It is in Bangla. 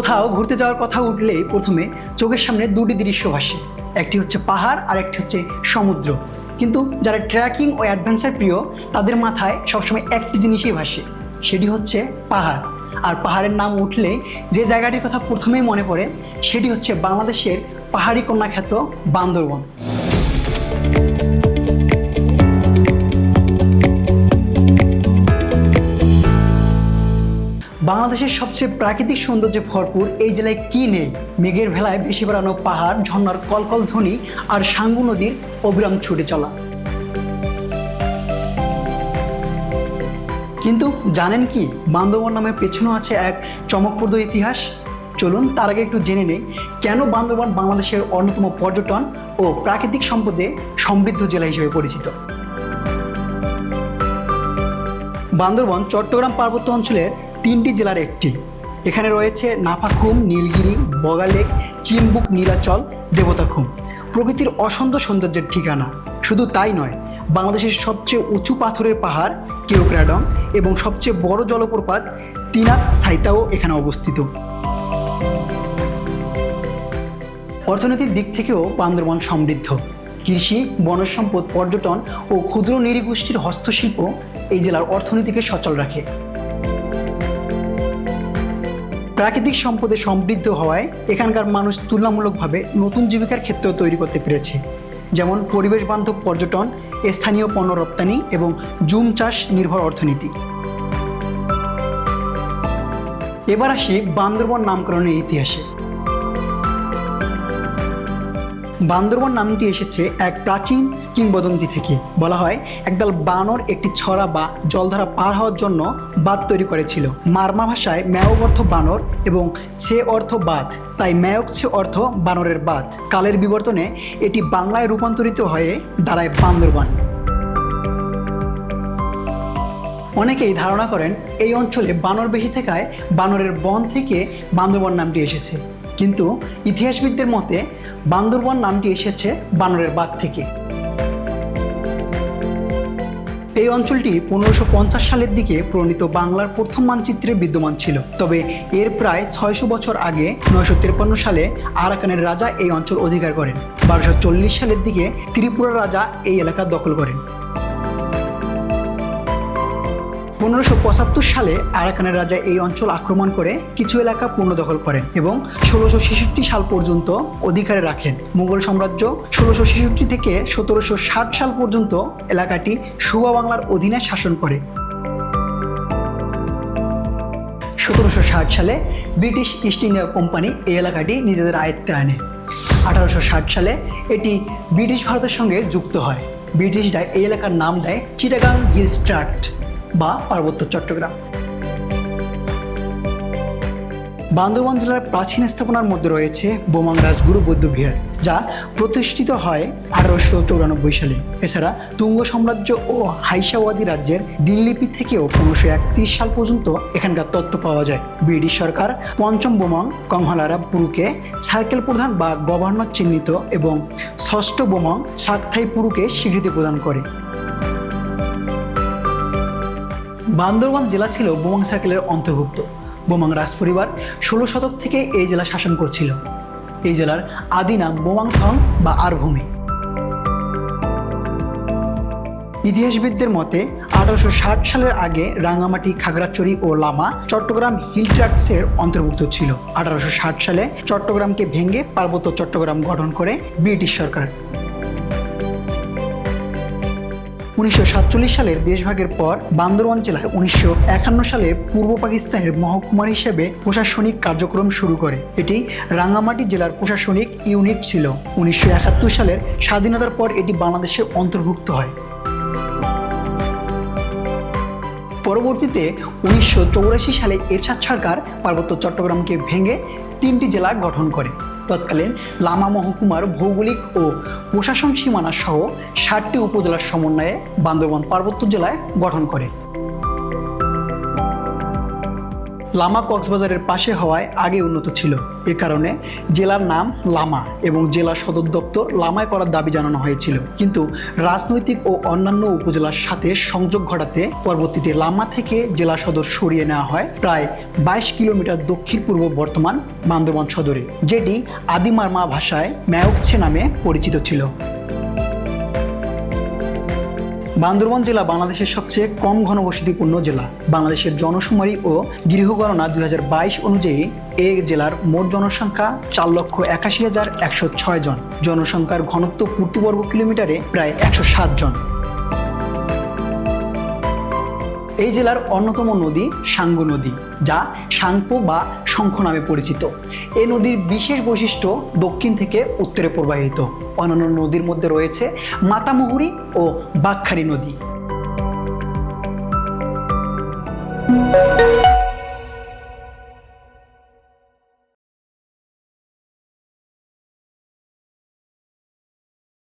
কোথাও ঘুরতে যাওয়ার কথা উঠলে প্রথমে চোখের সামনে দুটি দৃশ্য ভাসে। একটি হচ্ছে পাহাড় আর একটি হচ্ছে সমুদ্র। কিন্তু যারা ট্রেকিং ও অ্যাডভেঞ্চার প্রিয়, তাদের মাথায় সবসময় একটি জিনিসই ভাসে, সেটি হচ্ছে পাহাড়। আর পাহাড়ের নাম উঠলে যে জায়গাটির কথা প্রথমেই মনে পড়ে, সেটি হচ্ছে বাংলাদেশের পাহাড়ি কন্যাখ্যাত বান্দরবন। বাংলাদেশের সবচেয়ে প্রাকৃতিক সৌন্দর্যে ভরপুর এই জেলায় কি নেই? মেঘের ভেলায় বেশি বেড়ানো পাহাড়, ঝর্ণার কলকল ধ্বনি আর সাঙ্গু নদীর অবিরাম ছুটে চলা। কিন্তু জানেন কি, বান্দরবন নামের পেছনেও আছে এক চমকপ্রদ ইতিহাস? চলুন তার আগে একটু জেনে নেই, কেন বান্দরবন বাংলাদেশের অন্যতম পর্যটন ও প্রাকৃতিক সম্পদে সমৃদ্ধ জেলা হিসেবে পরিচিত? বান্দরবন, চট্টগ্রাম পার্বত্য অঞ্চলের তিনটি জেলার একটি। এখানে রয়েছে নাফাখুম নীলগিরি বগালেক চিম্বুক, নীলাচল দেবতাখুম প্রকৃতির অসন্ত সৌন্দর্যের ঠিকানা। শুধু তাই নয়, বাংলাদেশের সবচেয়ে উঁচু পাথরের পাহাড় কেওক্রাডং এবং সবচেয়ে বড় জলপ্রপাত, তিনাত সাইতাও এখানে অবস্থিত। অর্থনৈতিক দিক থেকেও বান্দরবান সমৃদ্ধ। কৃষি বনজ সম্পদ পর্যটন ও ক্ষুদ্র নৃগোষ্ঠীর হস্তশিল্প এই জেলার অর্থনীতিকে সচল রাখে। প্রাকৃতিক সম্পদে সমৃদ্ধ হওয়ায় এখানকার মানুষ তুলনামূলকভাবে নতুন জীবিকার ক্ষেত্রেও তৈরি করতে পেরেছে। যেমন পরিবেশ বান্ধব পর্যটন, স্থানীয় পণ্য রপ্তানি এবং জুম চাষ নির্ভর অর্থনীতি। এবার আসি বান্দরবন নামকরণের ইতিহাসে। বান্দরবন নামটি এসেছে এক প্রাচীন কিংবদন্তি থেকে। বলা হয়, একদল বানর একটি ছড়া বা জলধারা পার হওয়ার জন্য বাঁধ তৈরি করেছিল। মারমা ভাষায় ম্যাওক অর্থ বানর এবং ছে অর্থ বাঁধ। তাই ম্যাওক ছে অর্থ বানরের বাঁধ। কালের বিবর্তনে এটি বাংলায় রূপান্তরিত হয়ে দাঁড়ায় বান্দরবান। অনেকেই ধারণা করেন, এই অঞ্চলে বানর বেশি থাকায় বানরের বন থেকে বান্দরবন নামটি এসেছে। কিন্তু ইতিহাসবিদদের মতে বান্দরবন নামটি এসেছে বানরের বাদ থেকে। এই অঞ্চলটি পনেরোশো সালের দিকে প্রণীত বাংলার প্রথম মানচিত্রে বিদ্যমান ছিল। তবে এর প্রায় ছয়শো বছর আগে নয়শো তিপ্পান্ন সালে আরাকানের রাজা এই অঞ্চল অধিকার করেন। বারোশো সালের দিকে ত্রিপুরা রাজা এই এলাকা দখল করেন। পনেরোশো পঁচাত্তর সালে আরাকানের রাজা এই অঞ্চল আক্রমণ করে কিছু এলাকা পুনর্দখল করেন এবং ষোলোশো ছেষট্টি সাল পর্যন্ত অধিকারে রাখেন। মুঘল সাম্রাজ্য ষোলোশো ছেষট্টি থেকে সতেরোশো ষাট সাল পর্যন্ত এলাকাটি সুবা বাংলার অধীনে শাসন করে। সতেরোশো ষাট সালে ব্রিটিশ ইস্ট ইন্ডিয়া কোম্পানি এই এলাকাটি নিজেদের আয়ত্তে আনে। আঠারোশো ষাট সালে এটি ব্রিটিশ ভারতের সঙ্গে যুক্ত হয়। ব্রিটিশরা এই এলাকার নাম দেয় চিটাগাং হিলস বা পার্বত্য চট্টগ্রাম। বান্দরবান জেলার প্রাচীন স্থাপনার মধ্যে রয়েছে বোমাং রাজগুরু বৌদ্ধবিহার যা প্রতিষ্ঠিত হয় আঠারোশো চৌরানব্বই সালে। এছাড়া তুঙ্গ সাম্রাজ্য ও হাইসাওয়াদি রাজ্যের দিল্লিপি থেকেও পনেরোশো একত্রিশ সাল পর্যন্ত এখানকার তথ্য পাওয়া যায়। ব্রিটিশ সরকার পঞ্চম বোমাং কংহালারা পুরুকে সার্কেল প্রধান বা গভর্নর চিহ্নিত এবং ষষ্ঠ বোমাং সাকথাই পুরুকে স্বীকৃতি প্রদান করে। বান্দরবান জেলা ছিল বোমাং সার্কেলের অন্তর্ভুক্ত। বোমাং রাজপরিবার ষোলো শতক থেকে এই জেলা শাসন করছিল। এই জেলার আদি নাম বোমাংথং বা আরভূমি। ইতিহাসবিদদের মতে, আঠারোশো ষাট সালের আগে রাঙামাটি খাগড়াচড়ি ও লামা চট্টগ্রাম হিল ট্র্যাক্টসের অন্তর্ভুক্ত ছিল। আঠারোশো ষাট সালে চট্টগ্রামকে ভেঙে পার্বত্য চট্টগ্রাম গঠন করে ব্রিটিশ সরকার। উনিশশো সাতচল্লিশ সালের দেশভাগের পর বান্দরবান জেলায় উনিশশো একান্ন সালে পূর্ব পাকিস্তানের মহকুমার হিসেবে প্রশাসনিক কার্যক্রম শুরু করে। এটি রাঙ্গামাটি জেলার প্রশাসনিক ইউনিট ছিল। উনিশশো একাত্তর সালের স্বাধীনতার পর এটি বাংলাদেশের অন্তর্ভুক্ত হয়। পরবর্তীতে উনিশশো সালে এরশাদ সরকার পার্বত্য চট্টগ্রামকে ভেঙে তিনটি জেলা গঠন করে। তৎকালীন লামা মহকুমার ভৌগোলিক ও প্রশাসন সীমানা সহ ষাটটি উপজেলার সমন্বয়ে বান্দরবান পার্বত্য জেলায় গঠন করে। লামা কক্সবাজারের পাশে হওয়ায় আগে উন্নত ছিল। এ কারণে জেলার নাম লামা এবং জেলা সদর দপ্তর লামায় করার দাবি জানানো হয়েছিল। কিন্তু রাজনৈতিক ও অন্যান্য উপজেলার সাথে সংযোগ ঘটাতে পরবর্তীতে লামা থেকে জেলা সদর সরিয়ে নেওয়া হয় প্রায় বাইশ কিলোমিটার দক্ষিণ পূর্ব বর্তমান বান্দরবান সদরে, যেটি আদিমারমা ভাষায় ম্যাওকছে নামে পরিচিত ছিল। বান্দরবান জেলা বাংলাদেশের সবচেয়ে কম ঘনবসতিপূর্ণ জেলা। বাংলাদেশের জনশুমারি ও গৃহগণনা দুই হাজার বাইশ অনুযায়ী এ জেলার মোট জনসংখ্যা চার লক্ষ একাশি হাজার একশো ছয় জন। জনসংখ্যার ঘনত্ব প্রতি বর্গ কিলোমিটারে প্রায় একশো সাত জন। এই জেলার অন্যতম নদী সাঙ্গু নদী, যা সাংপো বা শঙ্খ নামে পরিচিত। এ নদীর বিশেষ বৈশিষ্ট্য দক্ষিণ থেকে উত্তরে প্রবাহিত। অন্যান্য নদীর মধ্যে রয়েছে মাতামুহুরি ও বাঘখারি নদী।